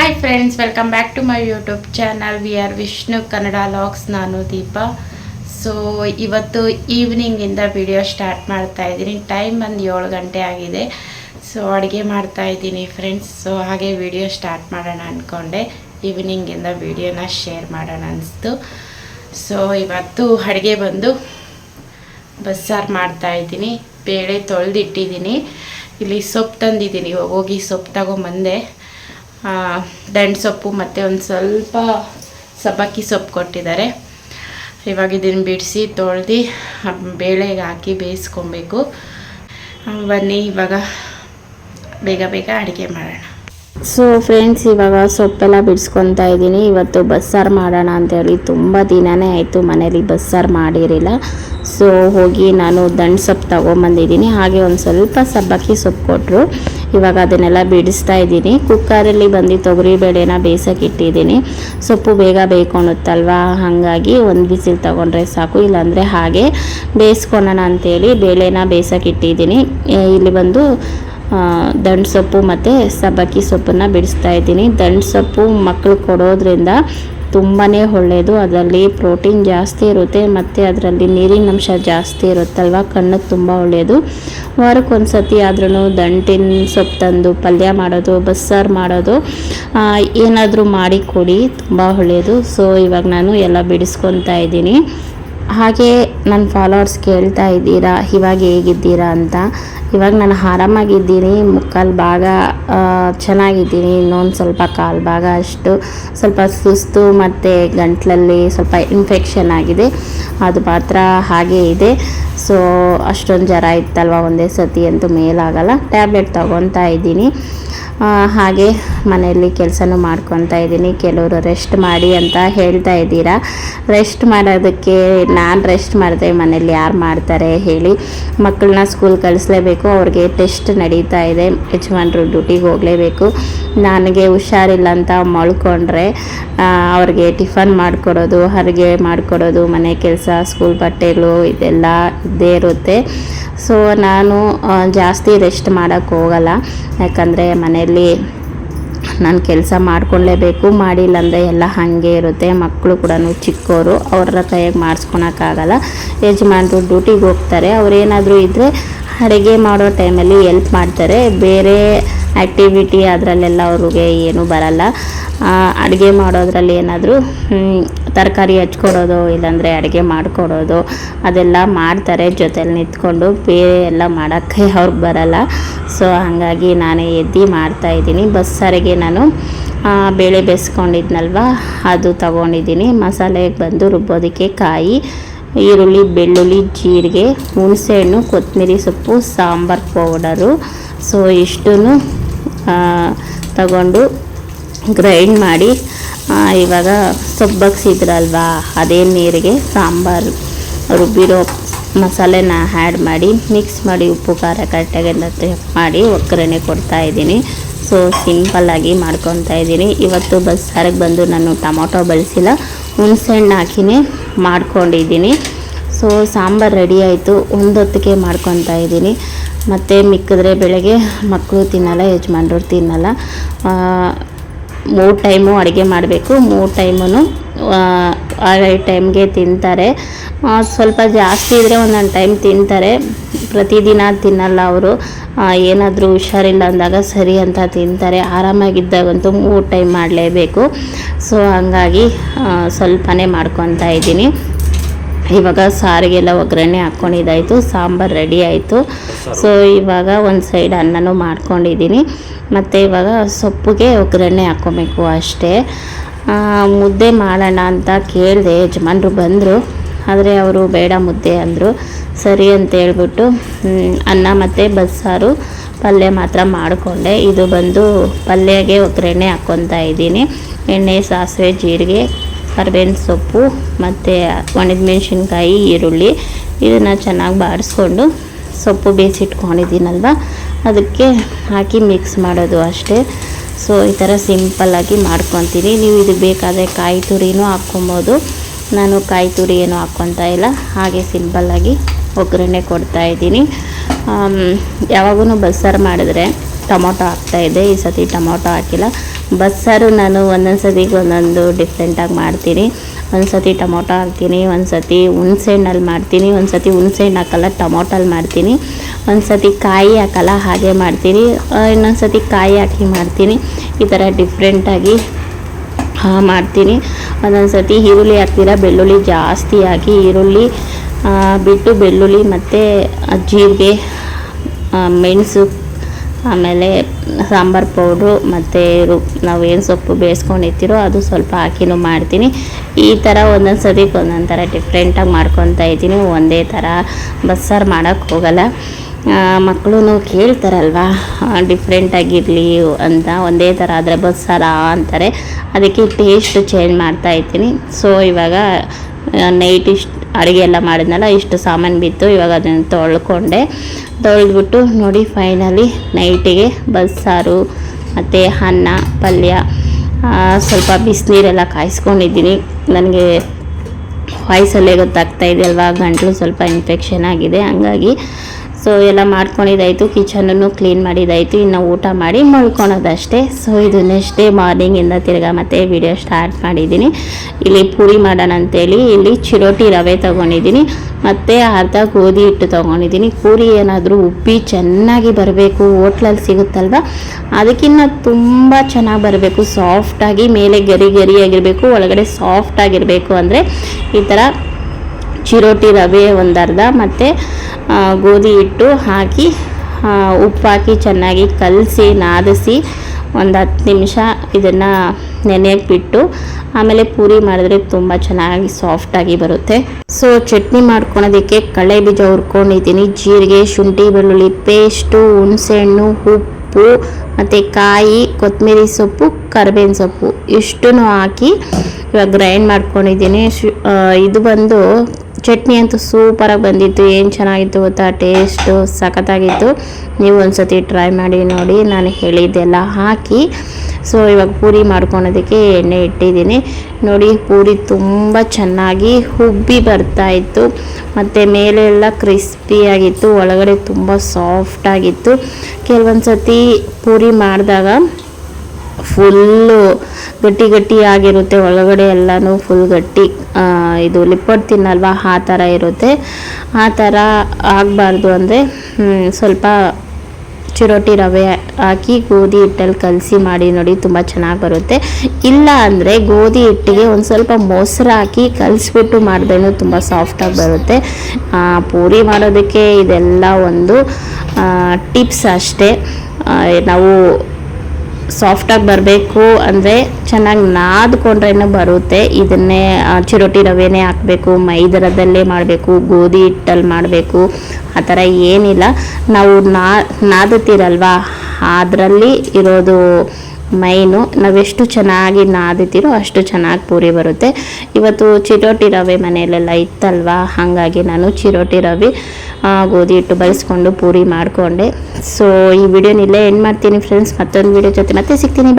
Hi friends welcome back to my YouTube channel we are Vishnu Kannada logs ನಾನು Deepa so ಇವತ್ತು ಈವ್ನಿಂಗಿಂದ video start ಮಾಡ್ತಾ ಇದ್ದೀನಿ. Time ಬಂದು ಏಳು ಗಂಟೆ ಆಗಿದೆ. ಸೊ ಅಡುಗೆ ಮಾಡ್ತಾ ಇದ್ದೀನಿ ಫ್ರೆಂಡ್ಸ್ ಸೊ ಹಾಗೆ ವಿಡಿಯೋ ಸ್ಟಾರ್ಟ್ ಮಾಡೋಣ ಅಂದ್ಕೊಂಡೆ ಈವ್ನಿಂಗಿಂದ ವಿಡಿಯೋನ ಶೇರ್ ಮಾಡೋಣ ಅನಿಸ್ತು. ಸೊ ಇವತ್ತು ಅಡುಗೆ ಬಂದು ಬಸ್ಸಾರು ಮಾಡ್ತಾ ಇದ್ದೀನಿ. ಬೇಳೆ ತೊಳೆದಿಟ್ಟಿದ್ದೀನಿ. ಇಲ್ಲಿ ಸೊಪ್ಪು ತಂದಿದ್ದೀನಿ. ಹೋಗಿ ಸೊಪ್ಪು ತಗೊಂಬಂದೆ. ದಂಟು ಸೊಪ್ಪು ಮತ್ತು ಒಂದು ಸ್ವಲ್ಪ ಸಬ್ಬಕ್ಕಿ ಸೊಪ್ಪು ಕೊಟ್ಟಿದ್ದಾರೆ. ಇವಾಗ ಇದನ್ನು ಬಿಡಿಸಿ, ತೊಳೆದು ಬೇಳೆಗೆ ಹಾಕಿ ಬೇಯಿಸ್ಕೊಬೇಕು. ಬನ್ನಿ, ಇವಾಗ ಬೇಗ ಬೇಗ ಅಡುಗೆ ಮಾಡೋಣ. ಸೊ ಫ್ರೆಂಡ್ಸ್ ಇವಾಗ ಸೊಪ್ಪೆಲ್ಲ ಬಿಡಿಸ್ಕೊತಾ ಇದ್ದೀನಿ. ಇವತ್ತು ಬಸ್ಸಾರು ಮಾಡೋಣ ಅಂತೇಳಿ ತುಂಬ ದಿನವೇ ಆಯಿತು ಮನೇಲಿ ಬಸ್ಸಾರು ಮಾಡಿರಲಿಲ್ಲ. ಸೊ ಹೋಗಿ ನಾನು ದಂಡು ಸೊಪ್ಪು ತೊಗೊಂಬಂದಿದ್ದೀನಿ. ಹಾಗೆ ಒಂದು ಸ್ವಲ್ಪ ಸಬ್ಬಕ್ಕಿ ಸೊಪ್ಪು ಕೊಟ್ಟರು ಇವಾಗ ಅದನ್ನೆಲ್ಲ ಬಿಡಿಸ್ತಾ ಇದ್ದೀನಿ. ಕುಕ್ಕರಲ್ಲಿ ಬಂದು ತೊಗರಿ ಬೇಳೆನ ಬೇಯಿಸೋಕೆ ಇಟ್ಟಿದ್ದೀನಿ. ಸೊಪ್ಪು ಬೇಗ ಬೇಯ್ಕೊಳುತ್ತಲ್ವಾ ಹಾಗಾಗಿ ಒಂದು ಬಿಸಿಲು ತೊಗೊಂಡ್ರೆ ಸಾಕು. ಇಲ್ಲಾಂದರೆ ಹಾಗೆ ಬೇಯಿಸ್ಕೊಳೋಣ ಅಂತೇಳಿ ಬೇಳೆನ ಬೇಯಿಸೋಕೆ ಇಟ್ಟಿದ್ದೀನಿ. ಇಲ್ಲಿ ಬಂದು ದಂಡು ಸೊಪ್ಪು ಮತ್ತು ಸಬ್ಬಕ್ಕಿ ಸೊಪ್ಪನ್ನು ಬಿಡಿಸ್ತಾ ಇದ್ದೀನಿ. ದಂಡು ಸೊಪ್ಪು ಮಕ್ಕಳು ಕೊಡೋದ್ರಿಂದ ತುಂಬಾ ಒಳ್ಳೆಯದು ಅದರಲ್ಲಿ ಪ್ರೋಟೀನ್ ಜಾಸ್ತಿ ಇರುತ್ತೆ ಮತ್ತು ಅದರಲ್ಲಿ ನೀರಿನಂಶ ಜಾಸ್ತಿ ಇರುತ್ತಲ್ವ? ಕಣ್ಣಿಗೆ ತುಂಬ ಒಳ್ಳೆಯದು ವಾರಕ್ಕೆ ಒಂದು ಸತಿ ಆದ್ರೂ ದಂಟಿನ ಸೊಪ್ಪು ತಂದು ಪಲ್ಯ ಮಾಡೋದು, ಬಸ್ಸಾರು ಮಾಡೋದು ಏನಾದರೂ ಮಾಡಿ ಕೊಡಿ. ತುಂಬ ಒಳ್ಳೆಯದು ಸೊ ಇವಾಗ ನಾನು ಎಲ್ಲ ಬಿಡಿಸ್ಕೊತಾ ಇದ್ದೀನಿ. ಹಾಗೆ ನನ್ನ ಫಾಲೋವರ್ಸ್ ಕೇಳ್ತಾ ಇದ್ದೀರಾ? ಇವಾಗ ಹೇಗಿದ್ದೀರಾ ಅಂತ. ಇವಾಗ ನಾನು ಆರಾಮಾಗಿದ್ದೀನಿ. ಮುಕ್ಕಾಲು ಭಾಗ ಚೆನ್ನಾಗಿದ್ದೀನಿ. ಇನ್ನೊಂದು ಸ್ವಲ್ಪ ಕಾಲು ಭಾಗ ಅಷ್ಟು. ಸ್ವಲ್ಪ ಸುಸ್ತು ಮತ್ತು ಗಂಟ್ಲಲ್ಲಿ ಸ್ವಲ್ಪ ಇನ್ಫೆಕ್ಷನ್ ಆಗಿದೆ. ಅದು ಮಾತ್ರ ಹಾಗೇ ಇದೆ. ಸೊ ಅಷ್ಟೊಂದು ಜ್ವರ ಇತ್ತಲ್ವ ಒಂದೇ ಸತಿ ಅಂತೂ ಮೇಲಾಗಲ್ಲ. ಟ್ಯಾಬ್ಲೆಟ್ ತೊಗೊತಾ ಇದ್ದೀನಿ. ಹಾಗೆ ಮನೆಯಲ್ಲಿ ಕೆಲಸನೂ ಮಾಡ್ಕೊತಾ ಇದ್ದೀನಿ. ಕೆಲವರು ರೆಸ್ಟ್ ಮಾಡಿ ಅಂತ ಹೇಳ್ತಾ ಇದ್ದೀರಾ? ರೆಸ್ಟ್ ಮಾಡೋದಕ್ಕೆ ನಾನು ರೆಸ್ಟ್ ಮಾಡಿದೆ ಮನೇಲಿ ಯಾರು ಮಾಡ್ತಾರೆ ಹೇಳಿ. ಮಕ್ಕಳನ್ನ ಸ್ಕೂಲ್ ಕಳಿಸ್ಲೇಬೇಕು, ಅವ್ರಿಗೆ ಟೆಸ್ಟ್ ನಡೀತಾ ಇದೆ. ಯಜಮಾನ್ರು ಡ್ಯೂಟಿಗೆ ಹೋಗಲೇಬೇಕು. ನನಗೆ ಹುಷಾರಿಲ್ಲ ಅಂತ ಮಳ್ಕೊಂಡ್ರೆ ಅವ್ರಿಗೆ ಟಿಫನ್ ಮಾಡಿಕೊಡೋದು, ಅಡುಗೆ ಮಾಡಿಕೊಡೋದು, ಮನೆ ಕೆಲಸ ಸ್ಕೂಲ್ ಬಟ್ಟೆಗಳು ಇದೆಲ್ಲ ಇದ್ದೇ ಇರುತ್ತೆ. ಸೊ ನಾನು ಜಾಸ್ತಿ ರೆಸ್ಟ್ ಮಾಡೋಕ್ಕೆ ಹೋಗಲ್ಲ. ಯಾಕಂದರೆ ಮನೆಯಲ್ಲಿ ನಾನು ಕೆಲಸ ಮಾಡ್ಕೊಳ್ಳೇಬೇಕು ಮಾಡಿಲ್ಲ ಅಂದರೆ ಎಲ್ಲ ಹಾಗೆ ಇರುತ್ತೆ. ಮಕ್ಕಳು ಕೂಡ ಚಿಕ್ಕವರು ಅವ್ರ ಕೈಯಾಗಿ ಮಾಡಿಸ್ಕೊಳಕ್ಕಾಗಲ್ಲ ಯಜಮಾನರು ಡ್ಯೂಟಿಗೆ ಹೋಗ್ತಾರೆ. ಅವ್ರೇನಾದರೂ ಇದ್ದರೆ ಅಡುಗೆ ಮಾಡೋ ಟೈಮಲ್ಲಿ ಎಲ್ಪ್ ಮಾಡ್ತಾರೆ. ಬೇರೆ ಆ್ಯಕ್ಟಿವಿಟಿ ಅದರಲ್ಲೆಲ್ಲ ಅವ್ರಿಗೆ ಏನೂ ಬರಲ್ಲ. ಅಡುಗೆ ಮಾಡೋದ್ರಲ್ಲಿ ಏನಾದರೂ ತರಕಾರಿ ಹಚ್ಕೊಡೋದು, ಇಲ್ಲಾಂದರೆ ಅಡುಗೆ ಮಾಡಿಕೊಡೋದು, ಅದೆಲ್ಲ ಮಾಡ್ತಾರೆ ಜೊತೆಲಿ ನಿಂತ್ಕೊಂಡು. ಬೇರೆ ಎಲ್ಲ ಮಾಡೋಕ್ಕೆ ಅವ್ರಿಗೆ ಬರಲ್ಲ. ಸೊ ಹಾಗಾಗಿ ನಾನೇ ಎದ್ದು ಮಾಡ್ತಾಯಿದ್ದೀನಿ ಬಸ್ಸಾರಿಗೆ ನಾನು ಬೇಳೆ ಬೇಯಿಸ್ಕೊಂಡಿದ್ನಲ್ವ ಅದು ತಗೊಂಡಿದ್ದೀನಿ. ಮಸಾಲೆಗೆ ಬಂದು ರುಬ್ಬೋದಕ್ಕೆ ಕಾಯಿ, ಈರುಳ್ಳಿ, ಬೆಳ್ಳುಳ್ಳಿ, ಜೀರಿಗೆ, ಹುಣಸೆಹಣ್ಣು ಕೊತ್ತಂಬರಿ ಸೊಪ್ಪು, ಸಾಂಬಾರ್ ಪೌಡರು. ಸೊ ಇಷ್ಟೂ ತಗೊಂಡು ಗ್ರೈಂಡ್ ಮಾಡಿ ಇವಾಗ ಸೊಬ್ಬಗ್ಸಿದ್ರಲ್ವಾ ಅದೇ ನೀರಿಗೆ ಸಾಂಬಾರು ರುಬ್ಬಿರೋ ಮಸಾಲೆನ ಆ್ಯಡ್ ಮಾಡಿ ಮಿಕ್ಸ್ ಮಾಡಿ ಉಪ್ಪು, ಖಾರ ಕರೆಕ್ಟಾಗಿ ಮಾಡಿ ಒಗ್ಗರಣೆ ಕೊಡ್ತಾ ಇದ್ದೀನಿ. ಸೊ ಸಿಂಪಲ್ಲಾಗಿ ಮಾಡ್ಕೊತಾ ಇದ್ದೀನಿ. ಇವತ್ತು ಬಸ್ಸಾರಿಗೆ ಬಂದು ನಾನು ಟೊಮೊಟೊ ಬಳಸಿಲ್ಲ ಹುಣಸೆಹಣ್ಣು ಹಾಕಿನೇ ಮಾಡ್ಕೊಂಡಿದ್ದೀನಿ. ಸೊ ಸಾಂಬಾರು ರೆಡಿ ಆಯಿತು. ಒಂದೊತ್ತಿಗೆ ಮಾಡ್ಕೊತಾ ಇದ್ದೀನಿ. ಮತ್ತು ಮಿಕ್ಕಿದ್ರೆ ಬೆಳಗ್ಗೆ ಮಕ್ಕಳು ತಿನ್ನಲ್ಲ, ಯಜಮಾನ್ರು ತಿನ್ನಲ್ಲ. ಮೂರು ಟೈಮು ಅಡುಗೆ ಮಾಡಬೇಕು. ಮೂರು ಟೈಮು ಐದು ಟೈಮ್ಗೆ ತಿಂತಾರೆ. ಸ್ವಲ್ಪ ಜಾಸ್ತಿ ಇದ್ದರೆ ಒಂದೊಂದು ಟೈಮ್ ತಿಂತಾರೆ. ಪ್ರತಿದಿನ ತಿನ್ನಲ್ಲ ಅವರು. ಏನಾದರೂ ಹುಷಾರಿಲ್ಲ ಅಂದಾಗ ಸರಿ ಅಂತ ತಿಂತಾರೆ. ಆರಾಮಾಗಿದ್ದಾಗಂತೂ ಮೂರು ಟೈಮ್ ಮಾಡಲೇಬೇಕು. ಸೊ, ಹಂಗಾಗಿ ಸ್ವಲ್ಪನೇ ಮಾಡ್ಕೊತಾ ಇದ್ದೀನಿ. ಇವಾಗ ಸಾರಿಗೆಲ್ಲ ಒಗ್ಗರಣೆ ಹಾಕ್ಕೊಂಡಿದ್ದಾಯಿತು ಸಾಂಬಾರು ರೆಡಿ ಆಯಿತು. ಸೊ ಇವಾಗ ಒಂದು ಸೈಡ್ ಅನ್ನನೂ ಮಾಡ್ಕೊಂಡಿದ್ದೀನಿ. ಮತ್ತು ಇವಾಗ ಸೊಪ್ಪಿಗೆ ಒಗ್ಗರಣೆ ಹಾಕ್ಕೊಬೇಕು ಅಷ್ಟೇ. ಮುದ್ದೆ ಮಾಡೋಣ ಅಂತ ಕೇಳಿದೆ, ಯಜಮಾನ್ರು ಬಂದರು. ಆದರೆ ಅವರು ಬೇಡ ಮುದ್ದೆ ಅಂದರು. ಸರಿ ಅಂತ ಹೇಳ್ಬಿಟ್ಟು ಅನ್ನ ಮತ್ತು ಬಸ್ಸಾರು ಪಲ್ಯ ಮಾತ್ರ ಮಾಡಿಕೊಂಡೆ. ಇದು ಬಂದು ಪಲ್ಯಗೆ ಒಗ್ಗರಣೆ ಹಾಕ್ಕೊತಾ ಇದ್ದೀನಿ. ಎಣ್ಣೆ, ಸಾಸಿವೆ, ಜೀರಿಗೆ ಕರ್ಬೇವಿನ ಸೊಪ್ಪು, ಮತ್ತು ಒಣದ ಮೆಣಸಿನ್ಕಾಯಿ, ಈರುಳ್ಳಿ. ಇದನ್ನು ಚೆನ್ನಾಗಿ ಬಾಡಿಸ್ಕೊಂಡು ಸೊಪ್ಪು ಬೇಯಿಸಿಟ್ಕೊಂಡಿದ್ದೀನಲ್ವ ಅದಕ್ಕೆ ಹಾಕಿ ಮಿಕ್ಸ್ ಮಾಡೋದು ಅಷ್ಟೇ. ಸೊ ಈ ಥರ ಸಿಂಪಲ್ಲಾಗಿ ಮಾಡ್ಕೊತೀನಿ. ನೀವು ಇದು ಬೇಕಾದರೆ ಕಾಯಿ ತುರಿನೂ ಹಾಕ್ಕೊಬೋದು. ನಾನು ಕಾಯಿ ತುರಿ ಏನೂ ಹಾಕ್ಕೊತಾ ಇಲ್ಲ. ಹಾಗೆ ಸಿಂಪಲ್ಲಾಗಿ ಒಗ್ಗರಣೆ ಕೊಡ್ತಾ ಇದ್ದೀನಿ. ಯಾವಾಗೂ ಬಸ್ಸಾರು ಮಾಡಿದ್ರೆ ಟೊಮೊಟೊ ಹಾಕ್ತಾಯಿದ್ದೆ ಈ ಸತಿ ಟೊಮೊಟೊ ಹಾಕಿಲ್ಲ. ಬಸ್ಸಾರು ನಾನು ಒಂದೊಂದು ಸತಿಗೆ ಒಂದೊಂದು ಡಿಫ್ರೆಂಟಾಗಿ ಮಾಡ್ತೀನಿ. ಒಂದು ಸತಿ ಟೊಮೊಟೊ ಹಾಕ್ತೀನಿ ಒಂದು ಸತಿ ಹುಣ್ಸೆಹಣ್ಣಲ್ಲಿ ಮಾಡ್ತೀನಿ ಒಂದು ಸತಿ ಹುಣ್ಸೆಹಣ್ಣು ಹಾಕಲ್ಲ ಟೊಮೊಟೊಲ್ಲಿ ಮಾಡ್ತೀನಿ. ಒಂದು ಸತಿ ಕಾಯಿ ಹಾಕಲ್ಲ, ಹಾಗೆ ಮಾಡ್ತೀನಿ. ಇನ್ನೊಂದು ಸತಿ ಕಾಯಿ ಹಾಕಿ ಮಾಡ್ತೀನಿ. ಈ ಥರ ಡಿಫ್ರೆಂಟಾಗಿ ಮಾಡ್ತೀನಿ. ಒಂದೊಂದು ಸತಿ ಈರುಳ್ಳಿ ಹಾಕ್ತೀರಾ, ಬೆಳ್ಳುಳ್ಳಿ ಜಾಸ್ತಿ ಹಾಕಿ ಈರುಳ್ಳಿ ಬಿಟ್ಟು ಬೆಳ್ಳುಳ್ಳಿ ಮತ್ತು ಜೀರಿಗೆ ಮೆಣಸು ಆಮೇಲೆ ಸಾಂಬಾರು ಪೌಡ್ರು ಮತ್ತು ರು, ನಾವು ಏನು ಸೊಪ್ಪು ಬೇಯಿಸ್ಕೊಂಡಿರ್ತೀರೋ ಅದು ಸ್ವಲ್ಪ ಹಾಕಿನೂ ಮಾಡ್ತೀನಿ. ಈ ಥರ ಒಂದೊಂದು ಸತಿಗೆ ಒಂದೊಂದು ಥರ ಡಿಫ್ರೆಂಟಾಗಿ ಮಾಡ್ಕೊತಾ ಇದ್ದೀನಿ. ಒಂದೇ ಥರ ಬಸ್ಸಾರು ಮಾಡೋಕ್ಕೆ ಹೋಗಲ್ಲ. ಮಕ್ಕಳು ಕೇಳ್ತಾರಲ್ವಾ? ಡಿಫ್ರೆಂಟಾಗಿರಲಿ ಅಂತ ಒಂದೇ ಥರ ಆದರೆ ಬಸ್ಸಾರ ಅಂತಾರೆ. ಅದಕ್ಕೆ ಟೇಸ್ಟ್ ಚೇಂಜ್ ಮಾಡ್ತಾ ಇದ್ದೀನಿ. ಸೊ ಇವಾಗ ನೈಟ್ ಇಷ್ಟು ಅಡುಗೆ ಎಲ್ಲ ಮಾಡಿದ್ನಲ್ಲ, ಇಷ್ಟು ಸಾಮಾನು ಬಿತ್ತು, ಇವಾಗ ಅದನ್ನು ತೊಳ್ಕೊಂಡೆ. ತೊಳೆದ್ಬಿಟ್ಟು ನೋಡಿ ಫೈನಲಿ ನೈಟಿಗೆ ಬಸ್ಸಾರು ಮತ್ತು ಅನ್ನ, ಪಲ್ಯ ಸ್ವಲ್ಪ ಬಿಸಿನೀರೆಲ್ಲ ಕಾಯಿಸ್ಕೊಂಡಿದ್ದೀನಿ. ನನಗೆ ವಾಯ್ಸಲ್ಲೇ ಗೊತ್ತಾಗ್ತಾ ಇದೆ ಅಲ್ವಾ, ಗಂಟಲು ಸ್ವಲ್ಪ ಇನ್ಫೆಕ್ಷನ್ ಆಗಿದೆ. ಹಂಗಾಗಿ ಸೊ ಎಲ್ಲ ಮಾಡ್ಕೊಂಡಿದ್ದಾಯಿತು, ಕಿಚನನ್ನು ಕ್ಲೀನ್ ಮಾಡಿದ್ದಾಯಿತು, ಇನ್ನು ಊಟ ಮಾಡಿ ಮಲ್ಕೊಳೋದಷ್ಟೇ. ಸೊ ಇದು ನೆಕ್ಸ್ಟ್ ಡೇ ಮಾರ್ನಿಂಗಿಂದ ತಿರ್ಗಾ ಮತ್ತೆ ವಿಡಿಯೋ ಸ್ಟಾರ್ಟ್ ಮಾಡಿದ್ದೀನಿ. ಇಲ್ಲಿ ಪೂರಿ ಮಾಡೋಣ ಅಂತೇಳಿ, ಇಲ್ಲಿ ಚಿರೋಟಿ ರವೆ ತೊಗೊಂಡಿದ್ದೀನಿ, ಮತ್ತು ಅರ್ಧ ಗೋಧಿ ಹಿಟ್ಟು ತೊಗೊಂಡಿದ್ದೀನಿ. ಪೂರಿ ಏನಾದರೂ ಉಪ್ಪಿ ಚೆನ್ನಾಗಿ ಬರಬೇಕು, ಹೋಟ್ಲಲ್ಲಿ ಸಿಗುತ್ತಲ್ವ? ಅದಕ್ಕಿಂತ ತುಂಬ ಚೆನ್ನಾಗಿ ಬರಬೇಕು ಸಾಫ್ಟಾಗಿ ಮೇಲೆ ಗರಿ ಗರಿಯಾಗಿರಬೇಕು ಒಳಗಡೆ ಸಾಫ್ಟಾಗಿರಬೇಕು ಅಂದರೆ ಈ ಥರ ಚಿರೋಟಿ ರವೆ ಒಂದು ಅರ್ಧ ಮತ್ತು ಗೋಧಿ ಹಿಟ್ಟು ಹಾಕಿ ಉಪ್ಪು ಹಾಕಿ ಚೆನ್ನಾಗಿ ಕಲಸಿ, ನಾದಿಸಿ ಒಂದು ಹತ್ತು ನಿಮಿಷ ಇದನ್ನು ನೆನೆಯಕ್ಕೆ ಬಿಟ್ಟು ಆಮೇಲೆ ಪೂರಿ ಮಾಡಿದ್ರೆ ತುಂಬ ಚೆನ್ನಾಗಿ ಸಾಫ್ಟಾಗಿ ಬರುತ್ತೆ. ಸೊ ಚಟ್ನಿ ಮಾಡ್ಕೊಳೋದಕ್ಕೆ ಕಳೆ ಬೀಜ ಹುರ್ಕೊಂಡಿದ್ದೀನಿ. ಜೀರಿಗೆ, ಶುಂಠಿ, ಬೆಳ್ಳುಳ್ಳಿ ಪೇಸ್ಟು ಹುಣಸೆಹಣ್ಣು, ಉಪ್ಪು ಮತ್ತು ಕಾಯಿ ಕೊತ್ತಂಬರಿ ಸೊಪ್ಪು, ಕರಿಬೇವಿನ ಸೊಪ್ಪು ಇಷ್ಟನ್ನು ಹಾಕಿ ಇವಾಗ ಗ್ರೈಂಡ್ ಮಾಡ್ಕೊಂಡಿದ್ದೀನಿ. ಇದು ಬಂದು ಚಟ್ನಿ ಅಂತೂ ಸೂಪರಾಗಿ ಬಂದಿತ್ತು. ಏನು ಚೆನ್ನಾಗಿತ್ತು ಗೊತ್ತಾ? ಟೇಸ್ಟು ಸಖತ್ತಾಗಿತ್ತು. ನೀವು ಒಂದ್ಸತಿ ಟ್ರೈ ಮಾಡಿ ನೋಡಿ. ನಾನು ಹೇಳಿದ್ದೆಲ್ಲ ಹಾಕಿ. ಸೊ ಇವಾಗ ಪೂರಿ ಮಾಡ್ಕೊಳೋದಕ್ಕೆ ಎಣ್ಣೆ ಇಟ್ಟಿದ್ದೀನಿ. ನೋಡಿ, ಪೂರಿ ತುಂಬ ಚೆನ್ನಾಗಿ ಹುಬ್ಬಿ ಬರ್ತಾ ಇತ್ತು. ಮತ್ತು ಮೇಲೆ ಎಲ್ಲ ಕ್ರಿಸ್ಪಿಯಾಗಿತ್ತು ಒಳಗಡೆ ತುಂಬ ಸಾಫ್ಟಾಗಿತ್ತು ಕೆಲವೊಂದು ಸತಿ ಪೂರಿ ಮಾಡಿದಾಗ ಫುಲ್ಲು ಗಟ್ಟಿ ಗಟ್ಟಿ ಆಗಿರುತ್ತೆ ಒಳಗಡೆ ಎಲ್ಲನೂ ಫುಲ್ ಗಟ್ಟಿ. ಇದು ಲಿಪ್ಪಟ್ ತಿನ್ನಲ್ವ? ಆ ಥರ ಇರುತ್ತೆ. ಆ ಥರ ಆಗಬಾರ್ದು ಅಂದರೆ ಸ್ವಲ್ಪ ಚಿರೋಟಿ ರವೆ ಹಾಕಿ ಗೋಧಿ ಹಿಟ್ಟಲ್ಲಿ ಕಲಸಿ ಮಾಡಿ ನೋಡಿ ತುಂಬ ಚೆನ್ನಾಗಿ ಬರುತ್ತೆ. ಇಲ್ಲ ಅಂದರೆ ಗೋಧಿ ಹಿಟ್ಟಿಗೆ ಒಂದು ಸ್ವಲ್ಪ ಮೊಸರು ಹಾಕಿ ಕಲಿಸ್ಬಿಟ್ಟು ಮಾಡಿದ್ರೂ ತುಂಬ ಸಾಫ್ಟಾಗಿ ಬರುತ್ತೆ. ಪೂರಿ ಮಾಡೋದಕ್ಕೆ ಇದೆಲ್ಲ ಒಂದು ಟಿಪ್ಸ್ ಅಷ್ಟೇ. ನಾವು ಸಾಫ್ಟಾಗಿ ಬರಬೇಕು ಅಂದರೆ ಚೆನ್ನಾಗಿ ನಾದ್ಕೊಂಡ್ರೇನೆ ಬರುತ್ತೆ. ಇದನ್ನೇ ಚಿರೋಟಿ ರವೆನೇ ಹಾಕಬೇಕು, ಮೈದರದಲ್ಲೇ ಮಾಡಬೇಕು, ಗೋಧಿ ಹಿಟ್ಟಲ್ಲಿ ಮಾಡಬೇಕು. ಆ ಥರ ಏನಿಲ್ಲ. ನಾವು ನಾ ನಾದುತ್ತೀರಲ್ವಾ ಅದರಲ್ಲಿ ಇರೋದು ಮೈನು, ನಾವೆಷ್ಟು ಚೆನ್ನಾಗಿ ನಾದುತ್ತೀರೋ ಅಷ್ಟು ಚೆನ್ನಾಗಿ ಪೂರಿ ಬರುತ್ತೆ. ಇವತ್ತು ಚಿರೋಟಿ ರವೆ ಮನೆಯಲ್ಲೆಲ್ಲ ಇತ್ತಲ್ವಾ? ಹಾಗಾಗಿ ನಾನು ಚಿರೋಟಿ ರವೆ ಗೋಧಿ ಹಿಟ್ಟು ಬಳಸ್ಕೊಂಡು ಪೂರಿ ಮಾಡಿಕೊಂಡೆ. ಸೊ ಈ ವಿಡಿಯೋನಿಲ್ಲೇ ಎಂಡ್ ಮಾಡ್ತೀನಿ ಫ್ರೆಂಡ್ಸ್ ಮತ್ತೊಂದು ವಿಡಿಯೋ ಜೊತೆ ಮತ್ತೆ ಸಿಗ್ತೀನಿ.